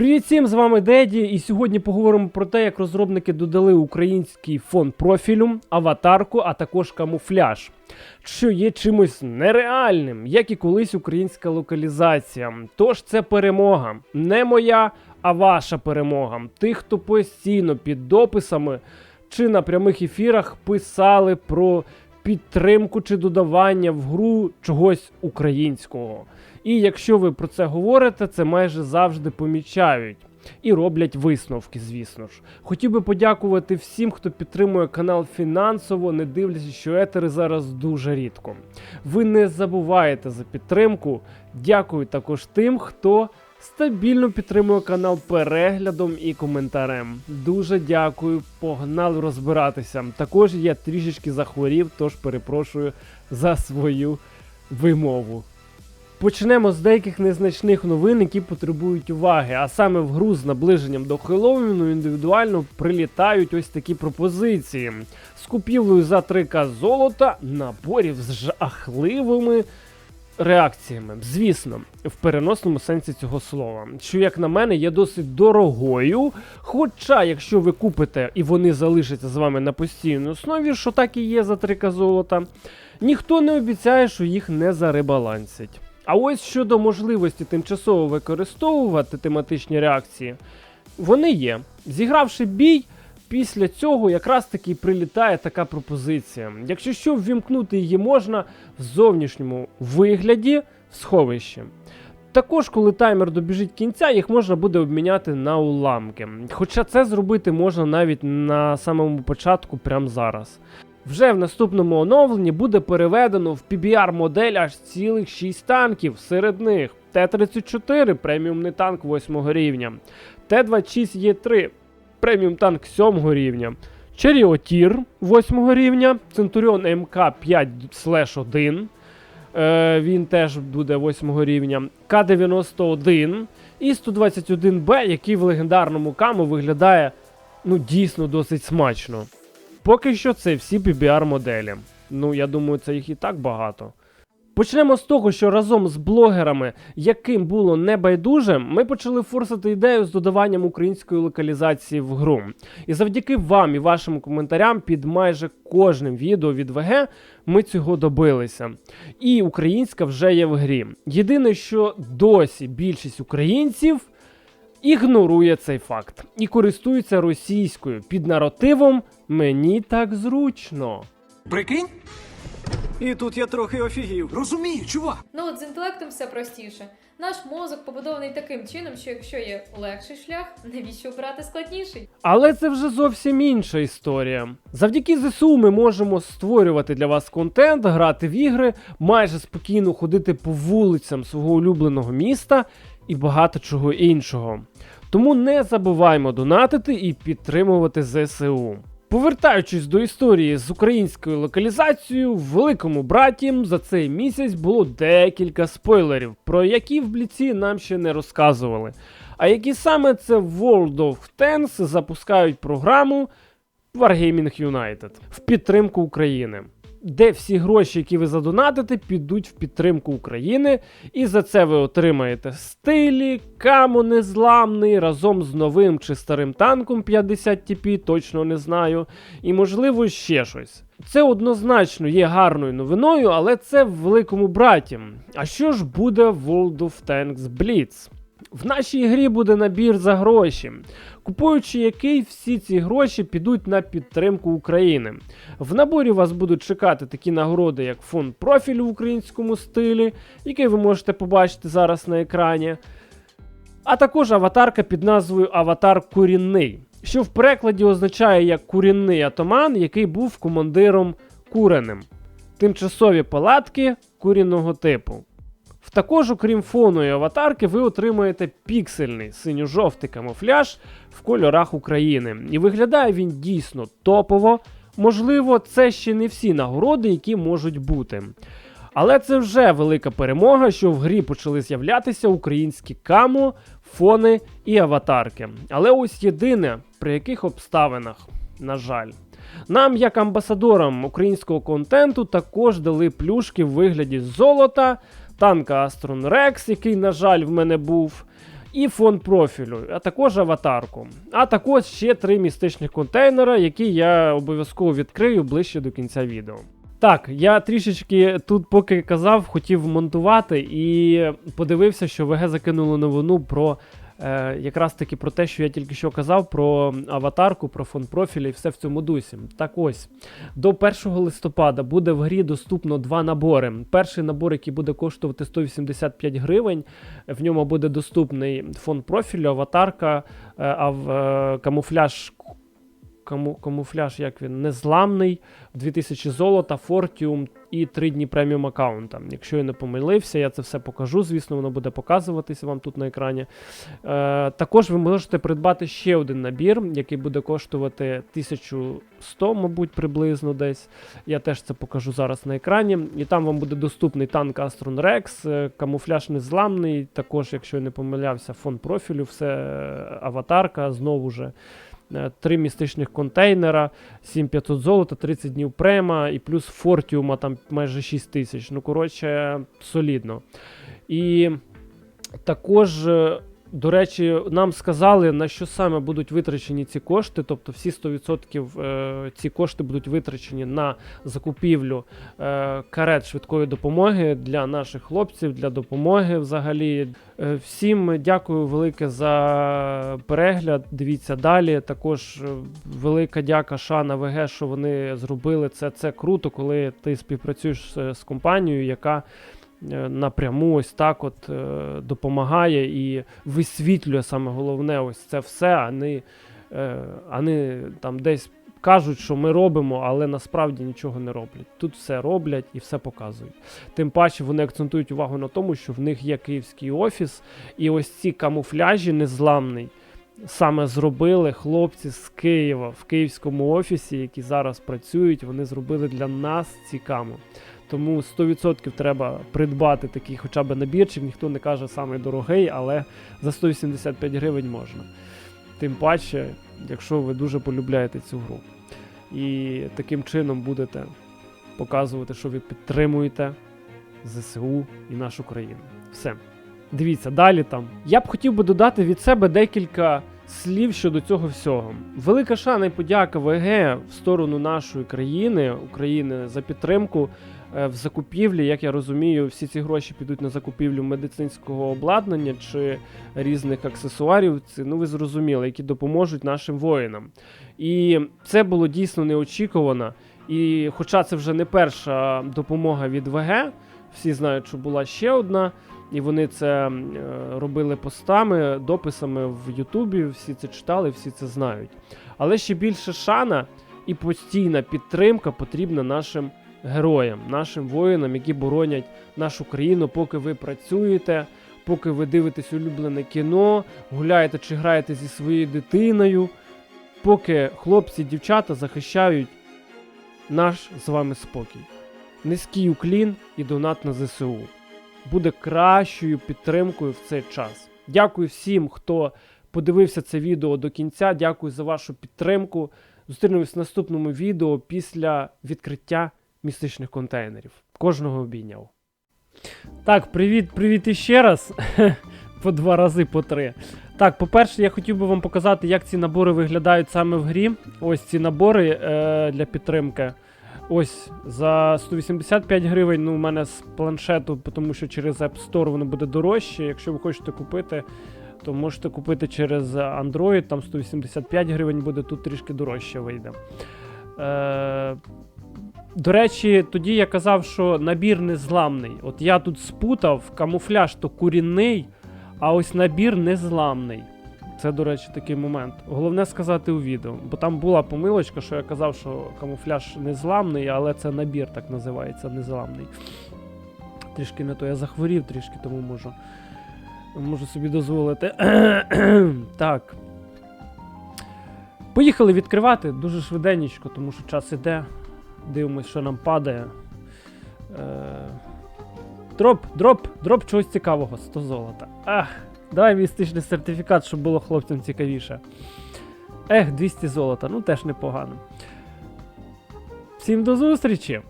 Привіт всім, з вами Деді, і сьогодні поговоримо про те, як розробники додали український фон профілю, аватарку, а також камуфляж, що є чимось нереальним, як і колись українська локалізація. Тож це перемога, не моя, а ваша перемога. Тих, хто постійно під дописами чи на прямих ефірах писали про підтримку чи додавання в гру чогось українського. І якщо ви про це говорите, це майже завжди помічають. І роблять висновки, звісно ж. Хотів би подякувати всім, хто підтримує канал фінансово, не дивлячись, що етери зараз дуже рідко. Ви не забуваєте за підтримку. Дякую також тим, хто стабільно підтримує канал переглядом і коментарем. Дуже дякую, погнали розбиратися. Також я трішечки захворів, тож перепрошую за свою вимову. Почнемо з деяких незначних новин, які потребують уваги. А саме в гру з наближенням до Хеллоуіну індивідуально прилітають ось такі пропозиції з купівлею за 3К золота, наборів з жахливими реакціями. Звісно, в переносному сенсі цього слова, що, як на мене, є досить дорогою. Хоча, якщо ви купите і вони залишаться з вами на постійній основі, що так і є за 3К золота, ніхто не обіцяє, що їх не заребалансять. А ось щодо можливості тимчасово використовувати тематичні реакції, вони є. Зігравши бій, після цього якраз таки прилітає така пропозиція. Якщо що, ввімкнути її можна в зовнішньому вигляді в сховищі. Також, коли таймер добіжить кінця, їх можна буде обміняти на уламки. Хоча це зробити можна навіть на самому початку, прямо зараз. Вже в наступному оновленні буде переведено в PBR модель аж цілих 6 танків, серед них Т-34 преміумний танк 8 рівня, Т-26Е3 преміум танк 7 рівня, Черіотір 8 рівня, Центуріон МК5-1. Е, він теж буде 8 рівня, К-91 і 121Б, який в легендарному каму виглядає ну дійсно досить смачно. Поки що це всі PBR моделі. Ну, я думаю, це їх і так багато. Почнемо з того, що разом з блогерами, яким було небайдуже, ми почали форсити ідею з додаванням української локалізації в гру. І завдяки вам і вашим коментарям під майже кожним відео від ВГ ми цього добилися. І українська вже є в грі. Єдине, що досі більшість українців ігнорує цей факт і користується російською під наративом Мені так зручно. Прикинь? І тут я трохи офігів. Розумію, чувак. Ну от з інтелектом все простіше. Наш мозок побудований таким чином, що якщо є легший шлях, навіщо обирати складніший? Але це вже зовсім інша історія. Завдяки ЗСУ ми можемо створювати для вас контент, грати в ігри, майже спокійно ходити по вулицям свого улюбленого міста і багато чого іншого. Тому не забуваймо донатити і підтримувати ЗСУ. Повертаючись до історії з українською локалізацією, в великому браті за цей місяць було декілька спойлерів, про які в бліці нам ще не розказували. А які саме це World of Tanks запускають програму Wargaming United в підтримку України. Де всі гроші, які ви задонатите, підуть в підтримку України, і за це ви отримаєте стилі, камо незламний разом з новим чи старим танком 50 TP, точно не знаю, і можливо ще щось. Це однозначно є гарною новиною, але це в великому браті. А що ж буде в World of Tanks Blitz? В нашій грі буде набір за гроші, купуючи який всі ці гроші підуть на підтримку України. В наборі вас будуть чекати такі нагороди, як фон профілю в українському стилі, який ви можете побачити зараз на екрані. А також аватарка під назвою Аватар Курінний, що в перекладі означає як курінний атаман, який був командиром куреним. Тимчасові палатки курінного типу. Також, окрім фону і аватарки, ви отримаєте піксельний синьо-жовтий камуфляж в кольорах України. І виглядає він дійсно топово. Можливо, це ще не всі нагороди, які можуть бути. Але це вже велика перемога, що в грі почали з'являтися українські камо, фони і аватарки. Але ось єдине, при яких обставинах, на жаль. Нам, як амбасадорам українського контенту, також дали плюшки в вигляді золота, танка Астрон Rex, який, на жаль, в мене був, і фон профілю, а також аватарку. А також ще три містичних контейнера, які я обов'язково відкрию ближче до кінця відео. Так, я трішечки тут, поки казав, хотів монтувати і подивився, що ВГ закинуло новину про е, якраз таки про те, що я тільки що казав, про аватарку, про фон профіля і все в цьому дусі. Так ось, до 1 листопада буде в грі доступно два набори. Перший набор, який буде коштувати 185 гривень, в ньому буде доступний фон профілю, аватарка, е, ав, е, камуфляж. Каму, камуфляж, як він, незламний, 2000 золота, фортіум і 3 дні преміум аккаунта. Якщо я не помилився, я це все покажу. Звісно, воно буде показуватися вам тут на екрані. Е, також ви можете придбати ще один набір, який буде коштувати 1100, мабуть, приблизно десь. Я теж це покажу зараз на екрані. І там вам буде доступний танк Astron Rex, е, камуфляж незламний. Також, якщо я не помилявся, фон профілю, все е, аватарка, знову же. Е, Три містичних контейнера, 7500 золота, 30 днів према і плюс фортіума там майже 6 тисяч. Ну, коротше, солідно. І також, е, до речі, нам сказали, на що саме будуть витрачені ці кошти. Тобто всі 100% е, ці кошти будуть витрачені на закупівлю е, карет швидкої допомоги для наших хлопців, для допомоги взагалі. Е, Всім дякую велике за перегляд. Дивіться далі. Також велика дяка Шана ВГ, що вони зробили це. Це круто, коли ти співпрацюєш з, компанією, яка напряму ось так от е, допомагає і висвітлює саме головне ось це все, а не, е, а не там десь кажуть, що ми робимо, але насправді нічого не роблять. Тут все роблять і все показують. Тим паче вони акцентують увагу на тому, що в них є київський офіс, і ось ці камуфляжі незламний. Саме зробили хлопці з Києва в київському офісі, які зараз працюють. Вони зробили для нас ці каму. Тому 100% треба придбати такий хоча б набірчик. Ніхто не каже самий дорогий, але за 185 гривень можна. Тим паче, якщо ви дуже полюбляєте цю гру. І таким чином будете показувати, що ви підтримуєте ЗСУ і нашу країну. Все. Дивіться, далі там. Я б хотів би додати від себе декілька слів щодо цього всього. Велика шана і подяка ВГ в сторону нашої країни, України за підтримку е, в закупівлі. Як я розумію, всі ці гроші підуть на закупівлю медицинського обладнання чи різних аксесуарів. Це, ну ви зрозуміли, які допоможуть нашим воїнам. І це було дійсно неочікувано. І хоча це вже не перша допомога від ВГ, всі знають, що була ще одна. І вони це е, робили постами, дописами в Ютубі, всі це читали, всі це знають. Але ще більше шана і постійна підтримка потрібна нашим героям, нашим воїнам, які боронять нашу країну, поки ви працюєте, поки ви дивитесь улюблене кіно, гуляєте чи граєте зі своєю дитиною, поки хлопці, дівчата захищають наш з вами спокій. Низький уклін і донат на ЗСУ буде кращою підтримкою в цей час. Дякую всім, хто подивився це відео до кінця. Дякую за вашу підтримку. Зустрінемось в наступному відео після відкриття містичних контейнерів. Кожного обійняв. Так, привіт, привіт іще раз. по два рази, по три. Так, по-перше, я хотів би вам показати, як ці набори виглядають саме в грі. Ось ці набори е, для підтримки. Ось за 185 гривень. Ну, у мене з планшету, тому що через App Store воно буде дорожче. Якщо ви хочете купити, то можете купити через Android, там 185 гривень буде, тут трішки дорожче вийде. Е, до речі, тоді я казав, що набір незламний. От я тут спутав, камуфляж то курінний, а ось набір незламний. Це, до речі, такий момент. Головне сказати у відео, бо там була помилочка, що я казав, що камуфляж незламний, але це набір так називається незламний. Трішки не то я захворів, трішки тому можу, можу собі дозволити. так. Поїхали відкривати дуже швиденечко, тому що час іде. Дивимось, що нам падає. Е... Дроп, дроп, дроп чогось цікавого. 100 золота. Ах, давай містичний сертифікат, щоб було хлопцям цікавіше. Ех, 200 золота, ну теж непогано. Всім до зустрічі!